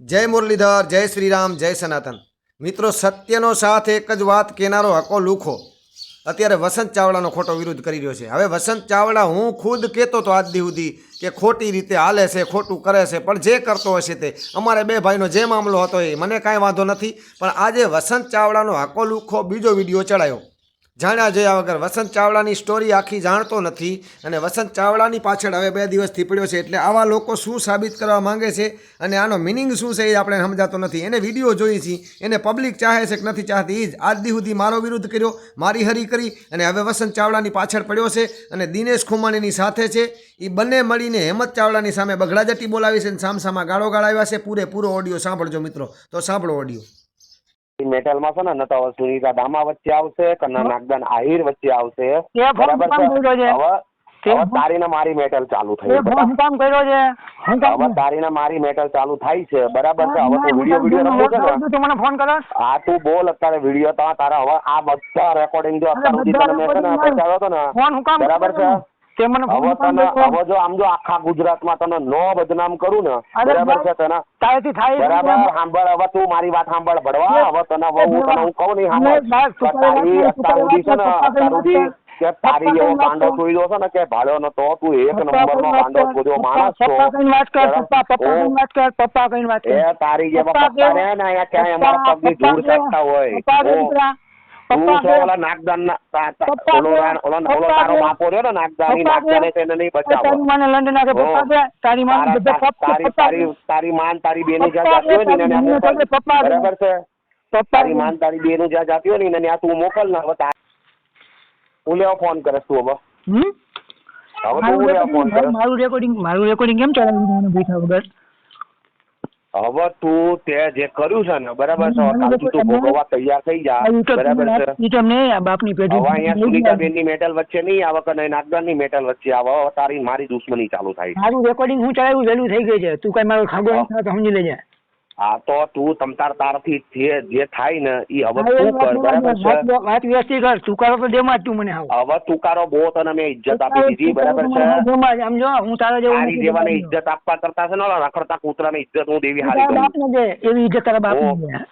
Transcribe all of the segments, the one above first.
જય મુરલીધર, જય શ્રીરામ, જય સનાતન. મિત્રો, સત્યનો સાથ એક જ વાત, કેનારો હકો લુખો. અત્યારે વસંત ચાવડાનો ખોટો વિરોધ કરી રહ્યો છે. હવે વસંત ચાવડા હું ખુદ કહેતો હતો આજ સુધી કે ખોટી રીતે હાલે છે, ખોટું કરે છે, પણ જે કરતો હશે તે. અમારે બે ભાઈનો જે મામલો હતો એ, મને કાંઈ વાંધો નથી, પણ આજે વસંત ચાવડાનો હકો લુખો બીજો વીડિયો ચડાયો. જાણ્યા જોયા વગર વસંત ચાવડાની સ્ટોરી આખી જાણતો નથી અને વસંત ચાવડાની પાછળ હવે બે દિવસથી પડ્યો છે એટલે આવા લોકો શું સાબિત કરવા માંગે છે અને આનો મિનિંગ શું છે એ આપણે સમજાતો નથી. એને વીડિયો જોઈ છે, એને પબ્લિક ચાહે છે કે નથી ચાહતી એ જ આજ સુધી મારો વિરુદ્ધ કર્યો, મારી હરી કરી અને હવે વસંત ચાવડાની પાછળ પડ્યો છે અને દિનેશ ખુમાણીની સાથે છે. એ બંને મળીને હેમંત ચાવડાની સામે બગડાજટી બોલાવી છે અને સામસામા ગાળો ગાળાવ્યા છે. પૂરેપૂરો ઓડિયો સાંભળજો મિત્રો. તો સાંભળો ઓડિયો મેટલમાં છે ને ન તો સુનીતા દામા વચ્ચે આવશે કન્ના નાગદાન આહિર વચ્ચે આવશે. બરાબર છે? હવે તારી ને મારી મેટલ ચાલુ થઈ કામ કર્યો છે. હવે તારી ને મારી મેટલ ચાલુ થાય છે બરાબર છે? હવે તું વીડિયો વીડિયો રમવો છે ને? તું મને ફોન કરો. હા તું બોલ અત્યારે વીડિયો તારા હવે આ બધા રેકોર્ડિંગ જો અત્યાર સુધી તને મેં છે ને બતાવ્યો હતો ને ફોન હું કામ બરાબર છે? તે મને હવે તને હવે જો આમ જો આખા ગુજરાતમાં તને નો બદનામ કરું ને બરાબર છે તને? તારેથી થાય બરાબર સાંભળ હવે તું મારી વાત સાંભળ ભડવા હવે તને હવે હું તને હું કહું નહીં સાંભળ બસ, તું કે તારી તારી છે ને કે તારી એવો કર. છોડ્યો છે ને કે નતો તું એક કાંડો કર, છોડ્યો પપ્પા- માણસ છો. પપ્પા કઈ વાત કર પપ્પા પપ્પા કઈ વાત કર પપ્પા કઈ વાત કર. એ તારી જેવા પપ્પા ને અહીંયા ક્યાંય અમારા પગની ધૂળ કેવો? હોય. પપ્પા દીકરા? તારો માને તારી બેની બરાબર છે? તારી માન તારી બેનું જ્યાં જાતી હોય ને ત્યાં તું મોકલ ને હવે હું લેવા ફોન કરે તું હવે. હવે તું લેવા ફોન કરે. મારું રેકોર્ડિંગ મારું રેકોર્ડિંગ કેમ ચલાવી બેઠા વગર? હવે તું તે જે કર્યું છે ને બરાબર છે કાલથી તું ભોગવવા તૈયાર થઈ જા બરાબર છે. ઈ તો નહીં બાપની પેઢી હવે અહીંયા સુનીતાબેનની મેટલ વચ્ચે નહીં આવે કે નહીં નાગદાનની મેટલ વચ્ચે આવે તારી મારી દુશ્મની ચાલુ થાય. મારું રેકોર્ડિંગ હું ચલાવ્યું વેલું થઈ ગઈ છે. તું કઈ મારો ખાગો સમજી લેજે. આ તો તું તમતાર તારથી જે જે થાય ને એ હવે હા, તું કર બરાબર છે. વાત- વ્યવસ્થિત કર. તું તો દેમાં તું મને હાવ તુકારો બહુ તને મેં ઇજ્જત આપી દીધી બરાબર છે? આમ જો હું તારા જેવું હારી દેવાને ઇજ્જત આપવા કરતા છે ને રખડતા કૂતરાને ઇજ્જત હું દેવી હારી તારા ગયું બાપને દે એવી ઇજ્જત તારા. દે.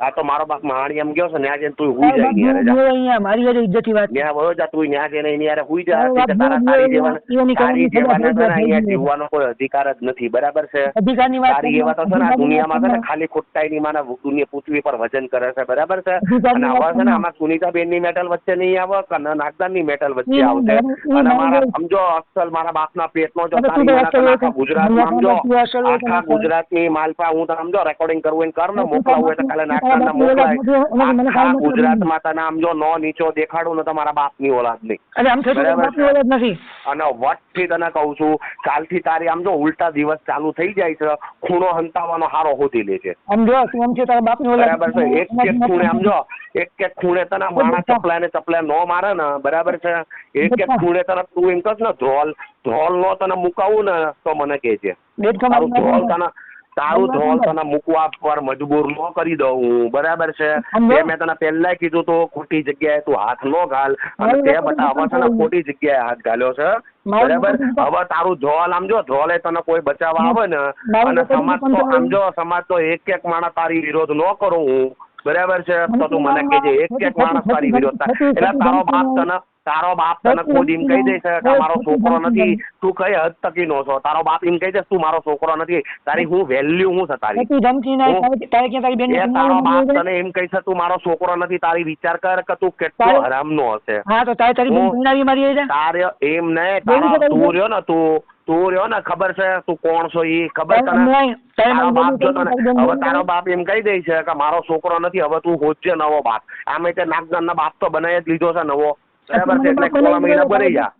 આ તો મારો બાપ માણી એમ ગયો છે ન્યા જઈને તું હુઈ જાય ની અહીંયા મારી હારે ઇજ્જતની વાત. ન્યા વયો જા તું ન્યા જઈને એની હારે હુઈ જા કે તારા તારી જેવો તારી કમાણી જેવાને છે ને થઈ અહીંયા જીવવાનો કોઈ અધિકાર જ નથી બરાબર છે? અધિકારની વાત તારી એવા તો છે ને આ દુનિયામાં છે ને ખાલી ખોટાઈની માના દુનિયા પૃથ્વી પર વજન કરે છે બરાબર છે? અને આવા છે ને. આમાં સુનીતાબેનની મેટલ વચ્ચે નહીં આવે કે ન નાગદાનની મેટલ વચ્ચે આવશે. અને મારા સમજો અસલ મારા બાપના પેટનો જો નો તું તારી ગુજરાત તને તો સમજો. તું તો આખા. ગુજરાતની માલપા હું તને સમજો રેકોર્ડિંગ કરવું એને કર ને મોકલાવું હોય તો કાલે તારા નાગદાન બાપની ઓલાદ નથી, મોકલાય મને આખા કાંઈ મતલબ ગુજરાતમાં તને આમ જો નો નીચો દેખાડું ને તમારા બાપની ઓલાદ નહીં. અરે આમ થતું બરાબર બાપની છે. ઓલાદ નથી. અને વટથી તને કહું છું કાલથી તારી આમ જો ઉલટા દિવસ ચાલુ થઈ જાય છે ખૂણો હંતાવાનો હારો હોતી લે છે. આમ જો આમ છે તારા બાપની ઓલાદ બરાબર છે? એક એક ખૂણે આમ જો એક એક ખૂણે તને માણા ચપલા ને ચપલા નો મારે ને બરાબર છે? એક એક ખૂણે તને તું એમ કહસ ને ધ્રોલ ધ્રોલ નો તને મુકાવું ને તો મને કે છે તારું ધ્રોલ તને તારું ધોલ તને મૂકવા પર મજબૂર ન કરી દઉં હું. બરાબર છે? તે મેં તને પહેલા કીધું તો ખોટી જગ્યાએ તું હાથ ન ઘાલ. અને તે બટા હવે છે ને ખોટી જગ્યાએ હાથ ઘાલ્યો છે. બરાબર? હવે તારું ધોલ આમ જો ધોલે તને કોઈ બચાવવા આવે ને અને સમાજ તો તો આમ જો સમાજ તો એક એક માણસ તારી વિરોધ ન કરું હું. બરાબર છે? તો તું મને કેજે એક એક માણસ તારી વિરોધ એટલે તારો બાપ તને તારો બાપ તને ખુદ એમ કહી દેશે કે મારો છોકરો નથી તું કઈ હદ તકી નો છો? તારો બાપ એમ કહી દેશે તું મારો છોકરો નથી? તારી હું વેલ્યુ હું છે તારી? તું ધમકી ના તારે કે તારી બેન તારો બાપ તને એમ કહી છે તું મારો છોકરો નથી તારી વિચાર કર કે તું કેટલો હરામ નો હશે. હા તો તારે તારી બેન હું- મારી છે? તારે એમ ને તારો તું રહ્યો ને તું તું રહ્યો ને ખબર છે તું કોણ છો એ ખબર તને? તારો બાપ જો તને હવે તારો બાપ એમ કહી દે છે કે મારો છોકરો નથી હવે તું હોજે નવો બાપ. આમ એટલે નાગદાન બાપ તો બનાવી જ લીધો છે નવો. બરાબર છે એટલે કોળા મહિના બની જા.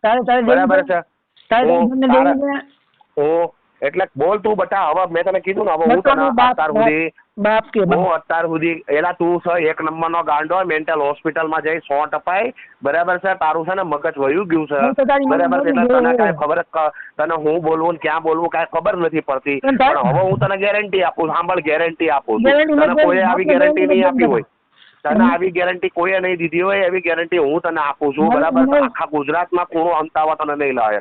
બરાબર છે. હું એટલે બોલ તું બટા હવે મેં તને કીધું ને હવે હું તને અત્યાર સુધી બાપ કે હું અત્યાર સુધી એલા તું છે એક નંબર નો ગાંડો મેન્ટલ હોસ્પિટલમાં જઈ સો ટપાય બરાબર છે તારું છે ને મગજ વયું ગયું છે. બરાબર છે એટલે તને. કાંઈ ખબર તને હું બોલવું ને ક્યાં બોલવું કાંઈ ખબર નથી પડતી. પણ હવે હું તને ગેરંટી આપું સાંભળ ગેરંટી આપું તને કોઈ આવી ગેરંટી નહીં આપી હોય. તને આવી ગેરંટી કોઈએ નહીં દીધી હોય એવી ગેરંટી હું તને આપું છું. બરાબર? આખા ગુજરાતમાં કોણો અમતાવા તને નહીં લાવે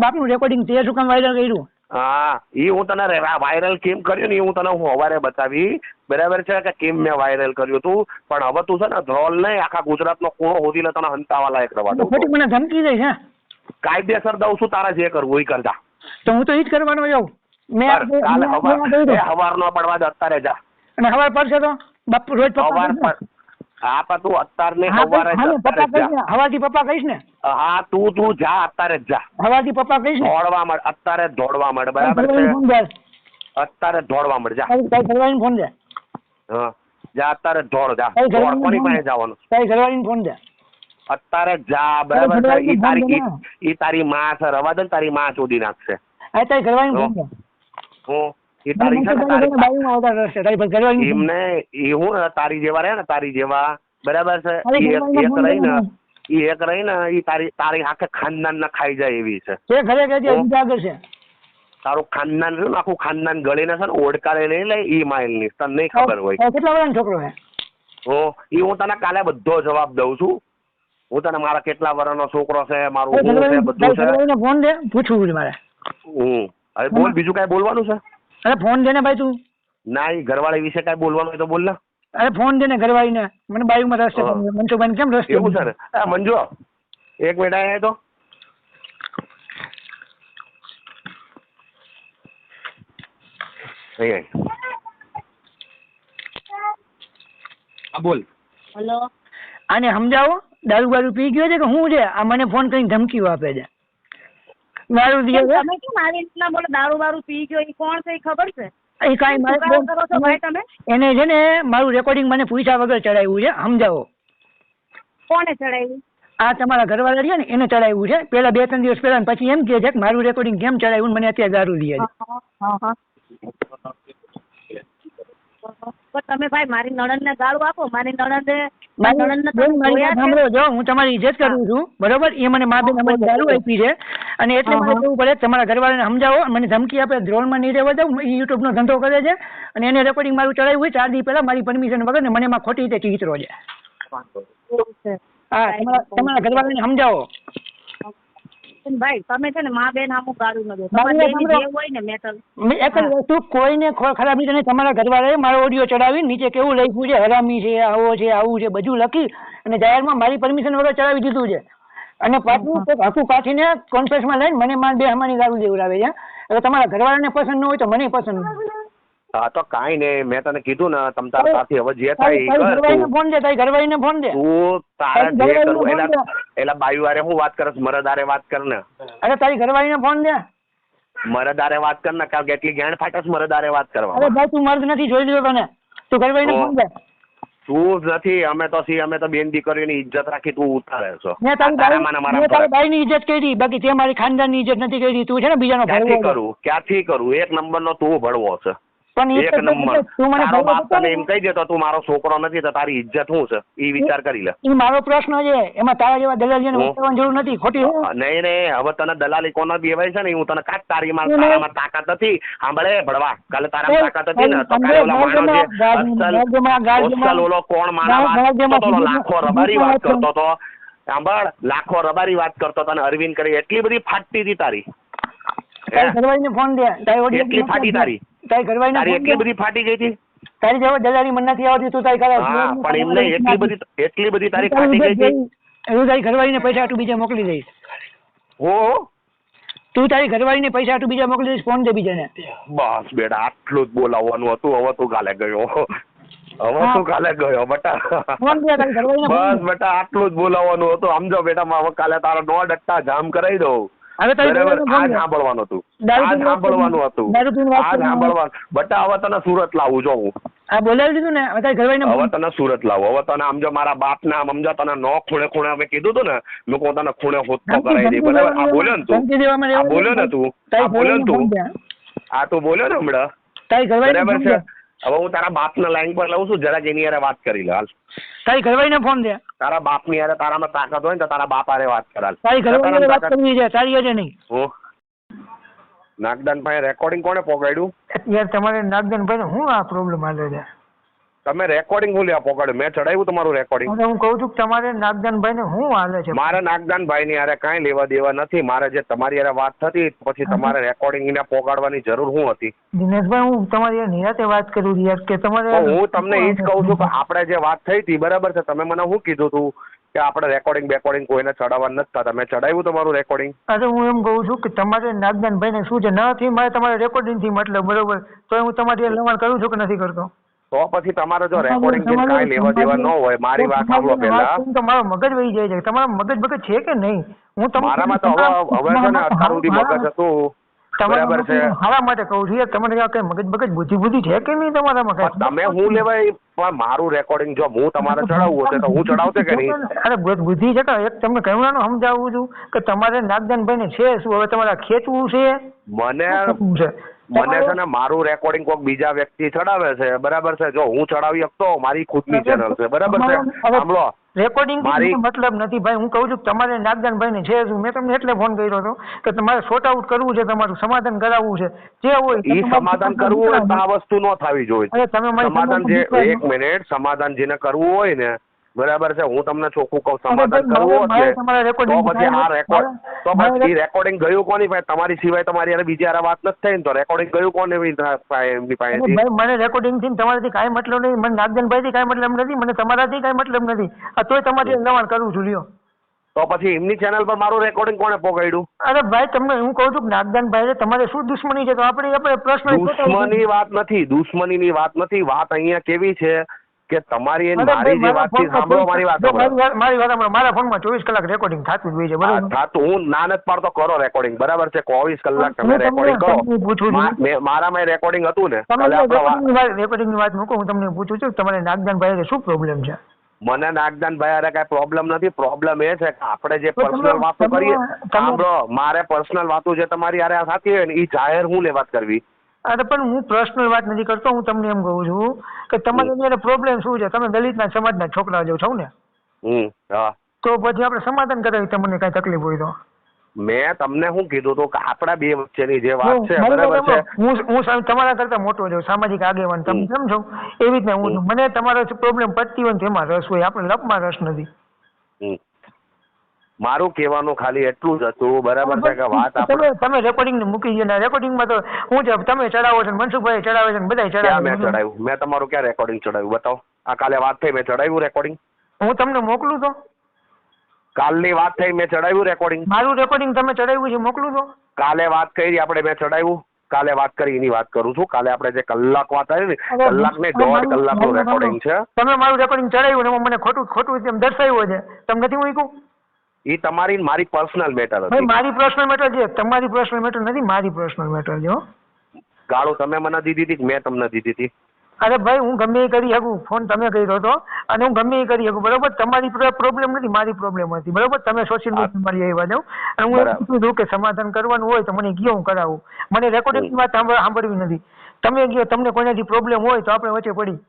બાપનું રેકોર્ડિંગ તે શું કામ વાયરલ કર્યું. હા એ હું તને વાયરલ કેમ કર્યું ને એ હું તને હું સવારે બતાવી. બરાબર છે કે કેમ મેં વાયરલ કર્યું હતું પણ હવે તું છે ને ધ્રોલ નહીં આખા ગુજરાતનો કોણો લે તને હંતાવા લાયક રવા દઉં મને ધમકી દઈશ હા કાયદેસર દઉં છું તારા જે કરવું એ કરજા. તો હું તો એ જ કરવાનો જાઉં મેં હવાર નો પડવા દે અત્યારે જા. અને હવાર પડશે તો? બાપુ રોજ પપ્પા હવાર કહીશ ને. પર હા પણ તું અત્યારે ને પપ્પા કહીશ ને? જા હા તું તું જા અત્યારે જ જા. હવારથી પપ્પા કહીશ ને? દોડવા મળ અત્યારે દોડવા મળ બરાબર છે? અત્યારે દોડવા મળ જા. તારી તારી ઘરવાળીને ફોન દે હા જા અત્યારે દોડ જા. દોડ કોની પાસે જવાનું? તારી ઘરવાળીને ફોન દે અત્યારે જા બરાબર છે? ઈ તારી ઈ- તારી માં છે રવા દે તારી માં ચોદી નાખશે. આ તારી ઘરવાળીને ફોન દે હું. તારી છે ને તારી દે. એમને ઈ હું તારી જેવા રહે ને તારી જેવા. બરાબર છે? એક રહી ને એ એક રહી ને એ તારી તારી આખે ખાનદાન ના ખાઈ જાય એવી છે. કહેજે હું- છે. તારું ખાનદાન છે ને આખું ખાનદાન ગળીને છે ને ઓડકારે લઈ લે ઈ માઇલની તને નહીં ખબર હોય. કેટલા વર્ષનો છોકરો છે? હું ઈ હું તને કાલે બધો જવાબ દઉં છું. હું તને મારા કેટલા વર્ષનો છોકરો છે મારું બધું છે. ફોન દે પૂછવું મારે. હું. હવે બોલ બીજું કાંઈ બોલવાનું છે? અરે ફોન દે ને ભાઈ તું. ના એ ઘરવાળી વિશે કઈ બોલવાનું હોય તો બોલ ને. અરે ફોન દે ને ઘરવાળીને. મને બાયુમાં રસ છે હા. મનસુખભાઈને કેમ રસ છે એવું સર. આ હા મંજુ એક મિનિટ આયા તો. હા બોલ. હેલો. આને સમજાવો? દારૂ બારૂ પી ગયો છે કે શું છે? આ મને ફોન કરીને ધમકીઓ આપે છે. પીએ કેમ તમે કેમ આવી રીતના બોલો દારૂ બારૂ પી ગયો એ કોણ છે એ ખબર છે? એ કાંઈ મારે તમે? એને છે ને મારું રેકોર્ડિંગ મને પૂછ્યા વગર ચડાવ્યું છે સમજાવો. કોને ચડાવ્યું? આ તમારા ઘરવાળા રહ્યા ને એને ચડાવ્યું છે. પેલા બે ત્રણ દિવસ પહેલા પછી એમ કહે છે કે મારું રેકોર્ડિંગ કેમ ચડાવ્યું મને અત્યારે દારૂ લઈએ છે. તમે ભાઈ મારી નણંદને ગાળું આપો મારી નણંદે જો હું તમારી ઇજ્જત કરું છું બરોબર? એ મને મા બેન અમારી દારૂ આપી છે. અને એટલે મારે હા, હા. પડે તમારા ઘરવાળાને સમજાવો મને ધમકી આપે દ્રોણમાં નહીં રહેવા દઉં એ યુટ્યુબનો ધંધો કરે છે. અને એને રેકોર્ડિંગ મારું ચડાવ્યું હોય ચાર દિવસ પહેલા મારી પરમિશન વગર ને મને એમાં ખોટી રીતે ચીતરો છે. હા તમારા તમારા ઘરવાળાને સમજાવો. ભાઈ તમે છે ને મા બેન આમું ગાળું ન દો. મારી તમારી વાત બેનની સાંભળો. જે હોય ને મેટલ. એક જ વસ્તુ કોઈને ખરાબ રીતે નહીં તમારા ઘરવાળાએ મારો ઓડિયો ચડાવી નીચે કેવું લખ્યું છે? હરામી છે આવો છે આવું છે બધું લખી અને જાહેરમાં મારી પરમિશન વગર ચડાવી દીધું છે. અને પાછું હકુ કાઠીને કોન્ફરન્સમાં લઈને મને માર બે હમાની ગાળું દેવડાવે છે. હવે તમારા ઘરવાળાને પસંદ ન હોય તો મને પસંદ નહીં હોય. હા તો કાંઈ નહીં. મેં તને કીધું ને તમ તાર સાથે હવે જે થાય એ કર. ઘરવાળીને ફોન દે તારી ઘરવાળીને ફોન દે. તું તારા જે કરું એલા એલા બાયુવારે હું વાત કરસ? મરદારે વાત કર ને. અરે તારી ઘરવાળીને ફોન દે. મરદારે વાત કર ને કારણ કે એટલી જ્ઞાન ફાટસ મરદારે વાત અરે કરવા ભાઈ તું મર્દ નથી જોઈ લીધો તને. તું ઘરવાળીને. ફોન દે. તું નથી અમે તો સી અમે તો બેન દીકરીઓની ઇજ્જત રાખી તું ઉતારે છો. મેં તારી. બાઈની ઇજ્જત કરી બાકી તે મારી ખાનદાનની ઇજ્જત નથી કરી. તું છે ને બીજાનો ક્યાંથી ભરવો. કરું? ક્યાંથી કરું? એક નંબરનો તું ભળવો છે. પણ એક નંબર. તું મને તારો બાપ તને એમ કહી દેતો તું મારો છોકરો નથી તો તારી ઇજ્જત શું છે? એ વિચાર કરી લે. એ મારો પ્રશ્ન છે. એમાં તારા જેવા દલાલીને હું? જરૂર નથી. ખોટી નહીં નહીં. હવે તને દલાલી કોના બેવાય છે ને? હું તને કાંઈક તારી માં તારામાં તાકાત નથી. સાંભળે ભડવા. કાલે તારામાં તાકાત હતી ને તો કાલે ઓલા માણસ જે અસલ ઓલો કોણ બીજું- લાખો રબારી વાત કરતો તો સાંભળ લાખો રબારી વાત કરતો તને અરવિંદ કરી એટલી બધી ફાટતી હતી તારી. એટલી ફાટી તારી. તારી ઘરવાળી તારી એટલી બધી ફાટી ગઈ હતી? તારી જેવો દલાલી મન નથી આવતી તું તારી કરે પણ એમ નહીં એટલી બધી એટલી બધી તારી ફાટી ગઈ હતી? હું તારી ઘરવાળીને પૈસા હાટુ બીજા મોકલી દઈશ. ઓ તું તારી ઘરવાળીને પૈસા હાટુ બીજા મોકલી દઈશ ફોન દે બીજાને. બસ બેટા આટલું જ બોલાવવાનું હતું હવે તું કાલે ગયો. હવે તું કાલે ગયો બટા. ફોન દે તારી બસ બેટા આટલું જ બોલાવવાનું હતું. સમજો બેટા માં હવે કાલે તારા નો ડટ્ટા જામ કરાવી દઉં. હવે બરાબર. આ સાંભળવાનું હતું. આ સાંભળવાનું હતું. દારૂ પીને વાત આ સાંભળવાનું. બટા હવે તને સુરત લાવું જો હું. આ બોલાવી દીધું ને? હવે તારી ઘરવાળીને હવે તને સુરત લાવું. હવે તને આમ જો મારા બાપ ના આમ જો તને નો ખૂણે ખૂણે અમે કીધું હતું ને મેં કહું તને ખૂણે હોત ધમકી- કરાવી દે. બરાબર? આ બોલ્યો ને તું. આ બોલ્યો ને તું. આ બોલ્યો ને તું. આ તું બોલ્યો ને હમણાં? તારી ઘરવાળીને બરાબર છે. હવે હું તારા બાપના લાઈન પર લઉં છું જરાક એની હારે વાત કરી લે હાલ. તારી ઘરવાળીને ફોન દે. તારા બાપની તારા તારામાં તાકાત હોય ને તો તારા બાપ હારે વાત કરાલ તારી ઘરવાળીને વાત કરવી છે તારી આજે નહીં. હું નાગદાન પાસે રેકોર્ડિંગ કોણે પોગાડ્યું? યાર તમારે નાગદાન ભાઈ હું આ પ્રોબ્લેમ આલે છે? તમે રેકોર્ડિંગ હું લ્યા પોગાડ્યું. મેં ચડાવ્યું તમારું રેકોર્ડિંગ અને હું કહું છું કે તમારે નાગદાનભાઈ ને શું હાલે છે? મારે નાગદાનભાઈ ની યારે કાંઈ લેવા દેવા નથી. મારે જે તમારી યારે વાત થતી પછી તમારે રેકોર્ડિંગ ને પોગાડવાની જરૂર શું હતી. દિનેશભાઈ હું તમારી નિરાતે વાત કરું યાર કે તમારે હું તમને એ જ કહું છું કે આપણે જે વાત થઈ હતી બરાબર છે? તમે મને શું કીધું હતું કે આપણે રેકોર્ડિંગ બેકોર્ડિંગ કોઈને ચડાવવા નથી થતા? મેં ચડાવ્યું તમારું રેકોર્ડિંગ અરે હું એમ કહું છું કે તમારે નાગદાનભાઈ ને શું છે? નથી મારે તમારે રેકોર્ડિંગથી મતલબ બરોબર. તો હું તમારી લવાણ કરું છું કે નથી કરતો? તો પછી તમારે જો રેકોર્ડિંગથી કાંઈ લેવા દેવા ન હોય મારી વાત સાંભળો પહેલા. તમારો મગજ વહી જાય છે. તમારો મગજ મગજ છે કે નહીં? હું તમને- મારામાં તો હવે હવે છે ને અત્યાર સુધી મગજ હતું. બરાબર છે. હારા માટે કહું છું તમારે કઈ મગજ મગજ બુદ્ધિ બુદ્ધિ છે કે નહીં તમારામાં કઈ? તમે હું લેવાય પણ મારું રેકોર્ડિંગ જો હું તમારે ચડાવવું હશે તો હું ચડાવતે કે નહીં? અરે બુદ્ધિ છે કે એક તમને કરુણાનું સમજાવું છું કે તમારે નાગદાનભાઈ ને છે શું? હવે તમારે ખેંચવું છે? મને શું છે? મને છે ને મારું રેકોર્ડિંગ કોઈક બીજા વ્યક્તિ ચડાવે છે બરાબર છે? જો હું ચડાવી શકતો મારી ખુદની ચેનલ છે બરાબર છે? સાંભળો રેકોર્ડિંગ મારી- મતલબ નથી ભાઈ? હું કહું છું તમારે નાગદાનભાઈ ને છે મેં તમને એટલે ફોન કર્યો હતો કે તમારે શોર્ટ આઉટ કરવું છે તમારું સમાધાન કરાવવું છે જે હોય એ સમાધાન કરવું હોય તો આ વસ્તુ ન થવી જોઈએ. તમે સમાધાન જે એક મિનિટ સમાધાન જેને કરવું હોય ને બરાબર છે હું તમને ચોખ્ખું કહું સમાધાન કરવું હશે તો પછી આ રેકોર્ડ તો પછી રેકોર્ડિંગ ગયું કોની પાસે? તમારી સિવાય તમારી યાર બીજી યાર વાત નથી થઈ ને તો રેકોર્ડિંગ ગયું કોને એમની પાસે- ભાઈ મને રેકોર્ડિંગથી તમારાથી કાંઈ મતલબ નથી. મને નાગદાનભાઈ થી કાંઈ મતલબ નથી. મને તમારાથી કાંઈ મતલબ નથી. આ તોય તમારી લવાણ કરું છું લ્યો. તો પછી એમની ચેનલ પર મારું રેકોર્ડિંગ કોણે પોગાડ્યું? અરે ભાઈ તમને હું કહું છું કે નાગદાનભાઈ તમારે શું દુશ્મની છે? તો આપણે આપણે પ્રશ્ન દુશ્મની વાત નથી દુશ્મની ની વાત નથી. વાત અહીંયા કેવી છે? કે તમારી અને મારી જે વાત છે સાંભળો મારી વાત મારી વાત- સાંભળો. મારા ફોનમાં ચોવીસ કલાક રેકોર્ડિંગ થતું જ હોય છે બરાબર? બરોબર હા, તો હું ના નથી પાડતો કરો રેકોર્ડિંગ બરાબર છે ચોવીસ કલાક તમે રેકોર્ડિંગ કરો. મારામાં રેકોર્ડિંગ હતું ને રેકોર્ડિંગની વાત મૂકો હું તમને પૂછું છું તમારે નાગદાનભાઈ શું પ્રોબ્લેમ છે? મને નાગદાન ભાઈ અરે કઈ પ્રોબ્લેમ નથી. પ્રોબ્લેમ એ છે કે આપણે જે પર્સનલ વાતો કરીએ સાંભળો મારે પર્સનલ વાતો જે તમારી અરે આ સાચી હોય ને એ જાહેર હું લેવાત કરવી. અરે પણ હું પર્સનલ વાત નથી કરતો હું તમને એમ કહું છું કે તમારી અંદર પ્રોબ્લેમ શું છે? તમે દલિતના સમાજના છોકરા જેવું છો ને? તો પછી આપણે સમાધાન કરાવી તમને કઈ તકલીફ હોય તો. મેં તમને શું કીધું તો કે આપણા બે વચ્ચેની જે વાત છે બરાબર છે? હું હું તમારા કરતા મોટો છું સામાજિક આગેવાન તમે. સમજો એવી રીતના હું મને તમારો પ્રોબ્લેમ પડતી હોય તેમાં રસ હોય આપણે લપમાં રસ નથી. મારું કહેવાનું ખાલી એટલું જ હતું બરાબર છે કે વાત આપણે તમે રેકોર્ડિંગ ને મૂકી દો ને રેકોર્ડિંગમાં તો હું છે તમે ચડાવો છો મનસુખભાઈ ચડાવે છે બધા મેં ચડાવે છે. ચડાવ્યું? મેં તમારું ક્યાં રેકોર્ડિંગ ચડાવ્યું? બતાવો. આ કાલે વાત થઈ મેં ચડાવ્યું રેકોર્ડિંગ હું તમને મોકલું તો. કાલની વાત થઈ મેં ચડાવ્યું રેકોર્ડિંગ મારું રેકોર્ડિંગ તમે ચડાવ્યું છે મોકલું તો. કાલે વાત કરી આપણે મેં ચડાવ્યું. કાલે વાત કરી એની વાત કરું છું. કાલે આપણે જે કલાક વાત આવી ને કલાક ને દોઢ કલાકનું રેકોર્ડિંગ છે. તમે મારું રેકોર્ડિંગ ચડાવ્યું ને મને ખોટું ખોટું દર્શાવ્યું છે. તમે નથી મૂક્યું? એ તમારી મારી પર્સનલ મેટર હતી. મારી પર્સનલ મેટર છે. તમારી પર્સનલ મેટર નથી મારી પર્સનલ મેટર છે ગાળો તમે મને દીધી હતી મેં તમને દીધી હતી? અરે ભાઈ હું ગમે એ કરી શકું. ફોન તમે કર્યો હતો અને હું ગમે એ કરી શકું. બરોબર? તમારી પ્રોબ્લેમ નથી મારી પ્રોબ્લેમ હતી. બરોબર? તમે સોશિયલ મીડિયા મારી આવ્યા જાવ અને હું પૂછું છું કે સમાધાન કરવાનું હોય તો મને ગયો હું કરાવું. મને રેકોર્ડિંગની વાત સાંભળવી નથી. તમે કયો તમને કોઈનાથી પ્રોબ્લેમ હોય તો આપણે વચ્ચે પડી.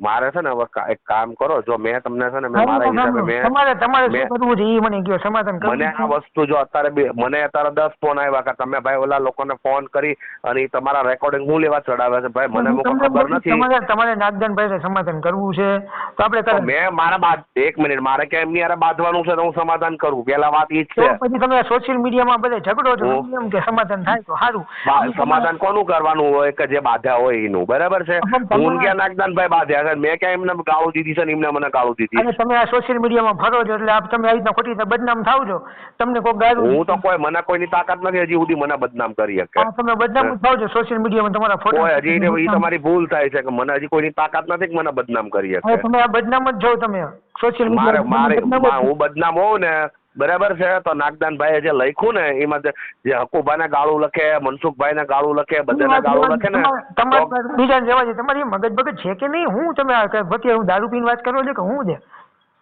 મારે છે ને હવે એક કામ કરો જો મેં તમને છે ને મેં મારા હિસાબે મેં તમારે તમારે શું કરવું છે? એ મને કયો સમાધાન કરો મને આ વસ્તુ જો અત્યારે મને અત્યારે દસ ફોન આવ્યા કે તમે ભાઈ ઓલા લોકોને ફોન કરી અને તમારા રેકોર્ડિંગ હું લેવા ચડાવે છે? ભાઈ મને મુકો ખબર નથી. તમારે તમારે નાગદાનભાઈ સમાધાન કરવું છે. તો આપણે મેં મારા બાદ એક મિનિટ મારે કે એમની હારે બાંધવાનું છે તો હું સમાધાન કરું? પેલા વાત ઈ જ છે. પછી તમે સોશિયલ મીડિયામાં બધે ઝઘડો છો એમ કે સમાધાન થાય તો સારું. સમાધાન કોનું કરવાનું હોય કે જે બાધા હોય એનું? બરાબર છે? હું ક્યાં નાગદાનભાઈ બાધ્યા છે મેં ક્યાં એમને ગાળો દીધી છે ને એમને મને ગાળો દીધી. અને તમે આ સોશિયલ મીડિયામાં ફરો છો એટલે આપ તમે આવી રીતના ખોટી રીતે બદનામ થાવ છો. તમને કોઈ ગાળું હું તો કોઈ મને કોઈની તાકાત નથી હજી સુધી મને બદનામ કરી શકે. તમે બદનામ થાવ છો સોશિયલ મીડિયામાં તમારા ફોટો હજી એ તમારી ભૂલ થાય છે કે મને હજી કોઈની તાકાત નથી કે મને બદનામ કરી શકે. તમે આ બદનામ જ જો તમે. સોશિયલ મારે મારે હું બદનામ હોઉં ને બરાબર છે? તો નાગદાનભાઈએ જે લખ્યું ને એમાં જે- હકુભાઈને ગાળું લખે મનસુખભાઈને ગાળું લખે બધાને ગાળું લખે ને તમારે બીજા જવા છે તમારી મગજ બગજ છે કે નહીં? હું તમે અત્યારે હું દારૂ પીને વાત કરો છો કે હું છે?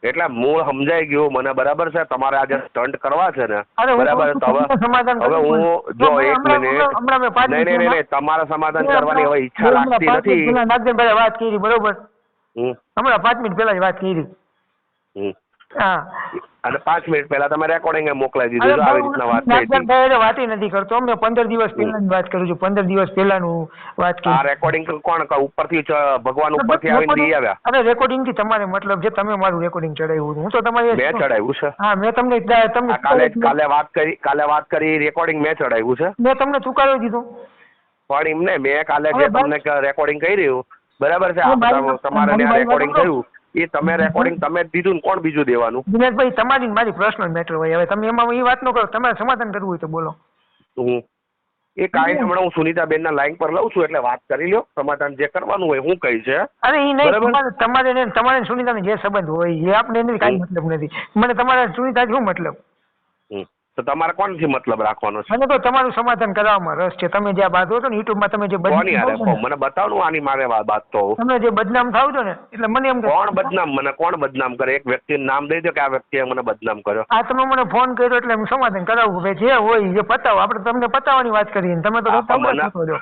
એટલે મૂળ સમજાઈ ગયું મને બરાબર છે? તમારે આજે સ્ટન્ટ કરવા છે ને બરાબર? હવે હું. જો એક મિનિટ નહીં નહીં નહીં તમારે સમાધાન કરવાની હવે ઈચ્છા લાગતી નથી. નાગદાનભાઈ વાત કરી બરોબર? હમણાં પાંચ મિનિટ પહેલા જ વાત કરી. હા. અને પાંચ મિનિટ પહેલા તમે રેકોર્ડિંગ મોકલાવી દીધું. આવી રીતના વાત થઈ વાતે નથી કરતો. મેં પંદર દિવસ પહેલાની વાત કરું છું. પંદર દિવસ પહેલાનું વાત આ રેકોર્ડિંગ કોણ ઉપરથી ભગવાન ઉપરથી આવીને દઈ આવ્યા. અરે રેકોર્ડિંગથી તમારે મતલબ છે તમે મારું રેકોર્ડિંગ ચડાવ્યું હું તો તમારી મેં ચડાવ્યું છે. હા મેં તમને તમને કાલે કાલે વાત કરી કાલે વાત કરી રેકોર્ડિંગ મેં ચડાવ્યું છે. મેં તમને ચુકાવી દીધું. પણ એમને મેં કાલે જે તમને રેકોર્ડિંગ કર્યું બરાબર છે? તમારે રેકોર્ડિંગ કર્યું થયું. એ તમે રેકોર્ડિંગ તમે જ દીધું ને કોણ બીજું દેવાનું? દિનેશભાઈ તમારી ને મારી પર્સનલ મેટર હોય. હવે તમે એમાં એ વાત ન કરો. તમારે સમાધાન કરવું હોય તો બોલો. હું એ કાંઈ હમણાં હું સુનીતાબેન ના લાઈન પર લઉં છું એટલે વાત કરી લ્યો. સમાધાન જે કરવાનું હોય હું કહી છે અરે એ નહીં. તમારે તમારે સુનિતા જે સંબંધ હોય એ આપણે એની કાંઈ મતલબ નથી. મને તમારા સુનિતા શું મતલબ. તો તમારે કોનથી મતલબ રાખવાનો છે? મને તો તમારું સમાધાન કરવામાં રસ છે. તમે જે આ બાંધો છો ને યુટ્યુબમાં તમે જે કોની બદનામ થાવ છો? મને બતાવો ને આની મારે વાત વાત તો તમે જે બદનામ થાવ છો ને એટલે મને એમ કે કોણ બદનામ? મને કોણ બદનામ કરે? એક વ્યક્તિનું નામ દઈ દો કે આ વ્યક્તિએ મને બદનામ કર્યો. આ તમે મને ફોન કર્યો એટલે હું સમાધાન કરાવું કે જે હોય એ પતાવો. આપણે તમને પતાવવાની વાત કરીએ ને તમે તો હા, પણ મને- છો.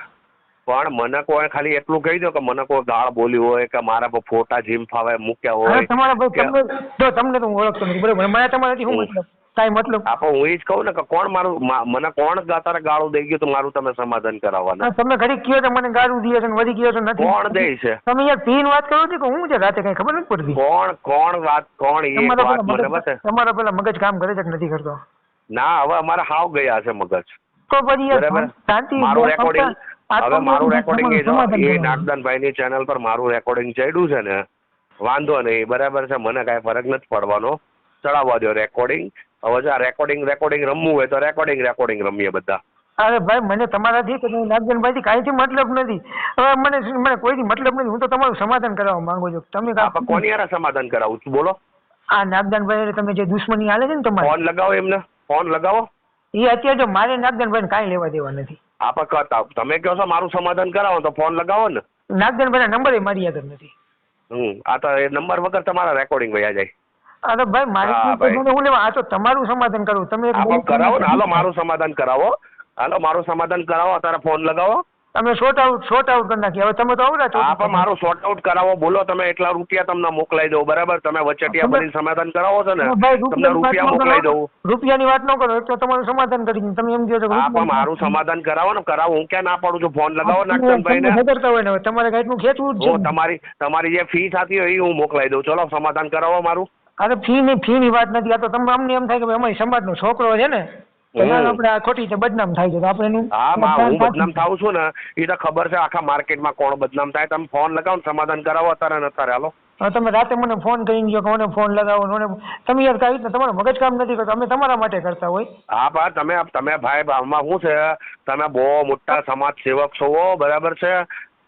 પણ મને કોઈ ખાલી એટલું કહી દો કે મને કોઈ ગાળ બોલી હોય કે મારા પર ફોટા જીમ ફાવે મૂક્યા હોય તમારા ભાઈ કે- તમને જો તમને તો હું ઓળખતો નથી બરોબર. મને તમારાથી શું મતલબ? કાંઈ મતલબ? હા પણ હું એ જ કહું ને કે કોણ મારું મને કોણ તારે ગાળું દઈ ગયું તો મારું તમે સમાધાન કરાવવાના. તમે ઘડી કયો તો મને ગાળું દે છે વધી ગયો છે નથી? કોણ દે છે? તમે યાર પીન વાત કરો છો કે હું છે રાતે કઈ ખબર નથી પડતી? કોણ કોણ વાત કોણ એ વાત મને મગજ બતે પેલા મગજ કામ કરે છે કે નથી કરતો? ના હવે અમારે હાવ ગયા છે મગજ. તો પછી બરાબર? શાંતિ મારું રેકોર્ડિંગ હવે મારું રેકોર્ડિંગ એ એ નાગદાનભાઈ ની ચેનલ પર મારું રેકોર્ડિંગ ચડ્યું છે ને વાંધો નહીં બરાબર છે મને કાંઈ ફરક નથી પડવાનો. ચડાવવા દો રેકોર્ડિંગ હવે જો આ રેકોર્ડિંગ રેકોર્ડિંગ રમવું હોય તો રેકોર્ડિંગ રેકોર્ડિંગ રમીએ બધા. અરે ભાઈ મને તમારાથી કે નાગજનભાઈથી કાંઈથી મતલબ નથી. હવે મને મને કોઈથી મતલબ નથી. હું તો તમારું સમાધાન કરાવવા માંગુ છું. તમે કોની યાર સમાધાન કરાવું? છું બોલો. આ નાગદાનભાઈ તમે જે દુશ્મની આલે છે ને તમારે. ફોન લગાવો એમને. ફોન લગાવો. એ અત્યારે જો મારે નાગદાનભાઈને કાંઈ લેવા દેવા નથી. આપણે કરતા તમે કહો છો મારું સમાધાન કરાવો તો ફોન લગાવો ને. નાગદાનભાઈના નંબર એ મારી યાદ નથી. હમ આ તો એ નંબર વગર તમારા રેકોર્ડિંગ વયા જાય. અરે ભાઈ મારી હા, લેવા? આ તો તમારું સમાધાન કરવું તમે કરાવો ને. હાલો મારું સમાધાન કરાવો. હાલો મારું સમાધાન કરાવો. અત્યારે ફોન લગાવો. તમે શોર્ટ આઉટ શોર્ટ આઉટ કરી નાખી. હવે તમે તો આવડા છો. હા પણ મારું સોર્ટ આઉટ કરાવો. બોલો તમે એટલા રૂપિયા તમને મોકલાઈ દઉં. બરાબર? તમે વચટિયા ભરી બની સમાધાન કરાવો છો ને? તમને રૂપિયા મોકલાઈ દઉં. રૂપિયાની વાત ન કરો. એક તો તમારું સમાધાન કરી તમે એમ કહો છો હા પણ મારું સમાધાન કરાવો ને. કરાવો. હું ક્યાં ના પાડું છું? ફોન લગાવો નાગચંદભાઈ ને ખબરતા હોય ને. તમારે કાંઈકનું ખેંચવું જ તમારી તમારી જે ફી થતી હોય એ હું મોકલાઈ દઉં. ચલો સમાધાન કરાવો મારું. અરે ફી ની ફી ની વાત નથી. આ તો તમને અમને એમ થાય કે અમારી સમાજનો છોકરો છે ને આપણે આ ખોટી છે બદનામ થાય છે. તો આપણે એનું હા હું બદનામ થાઉં છું ને એ તો ખબર છે આખા માર્કેટમાં કોણ બદનામ થાય. તમે ફોન લગાવો ને સમાધાન કરાવો અત્યારે ને અત્યારે. હાલો. તમે રાતે મને ફોન કરીને કહો કે મને ફોન લગાવો મને- તમે યાર કાંઈ રીતના તમારું મગજ કામ નથી કરતો. અમે તમારા માટે કરતા હોય. હા બા તમે તમે ભાઈ આમાં શું છે? તમે બહુ મોટા સમાજ સેવક છો બરાબર છે?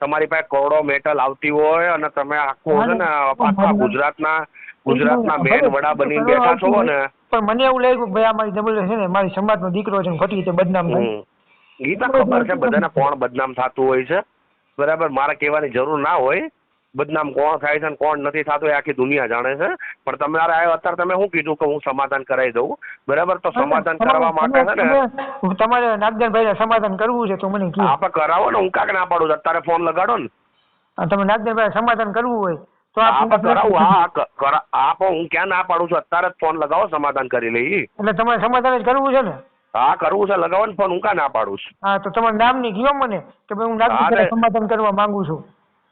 તમારી પાસે કરોડો મેટલ આવતી હોય અને તમે આખું ને આખા ગુજરાતના ગુજરાતના મેન વડા બની બેઠા છો ને? પણ મને એવું લાગ્યું ભાઈ મારી ડબલ છે ને મારી સમાજનો દીકરો છે ખોટી રીતે બદનામ થાય. ગીતા ખબર છે બધાને કોણ બદનામ થતું હોય છે? બરાબર મારે કહેવાની જરૂર ના હોય. બદનામ કોણ થાય છે અને કોણ નથી થતું એ આખી દુનિયા જાણે છે. પણ તમારે આ અત્યારે તમે શું કીધું કે હું સમાધાન કરાવી દઉં? બરાબર તો સમાધાન કરવા માટે છે ને? તમે- તમારે નાગદાનભાઈ સમાધાન કરવું છે તો મને આપણે કરાવો ને હું કાંક ના પાડું. છું. અત્યારે ફોન લગાડો ને. તમે નાગદાનભાઈ સમાધાન કરવું હોય. તો આપ કરાવું હા કરા હા હું ક્યાં ના પાડું છું અત્યારે જ ફોન લગાવો સમાધાન કરી લઈ એટલે તમારે સમાધાન જ કરવું છે ને? હા કરવું છે લગાવો ને ફોન હું ક્યાં ના પાડું છું? હા તો તમારું નામ નહીં કયો મને કે ભાઈ હું નાગદાનભાઈ સમાધાન કરવા માંગુ છું?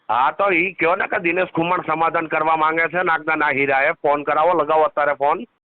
હા તો ઈ કયો ને કે દિનેશ કુમાર સમાધાન કરવા માંગે છે નાગના ના હીરાએ ફોન કરાવો લગાવો અત્યારે ફોન.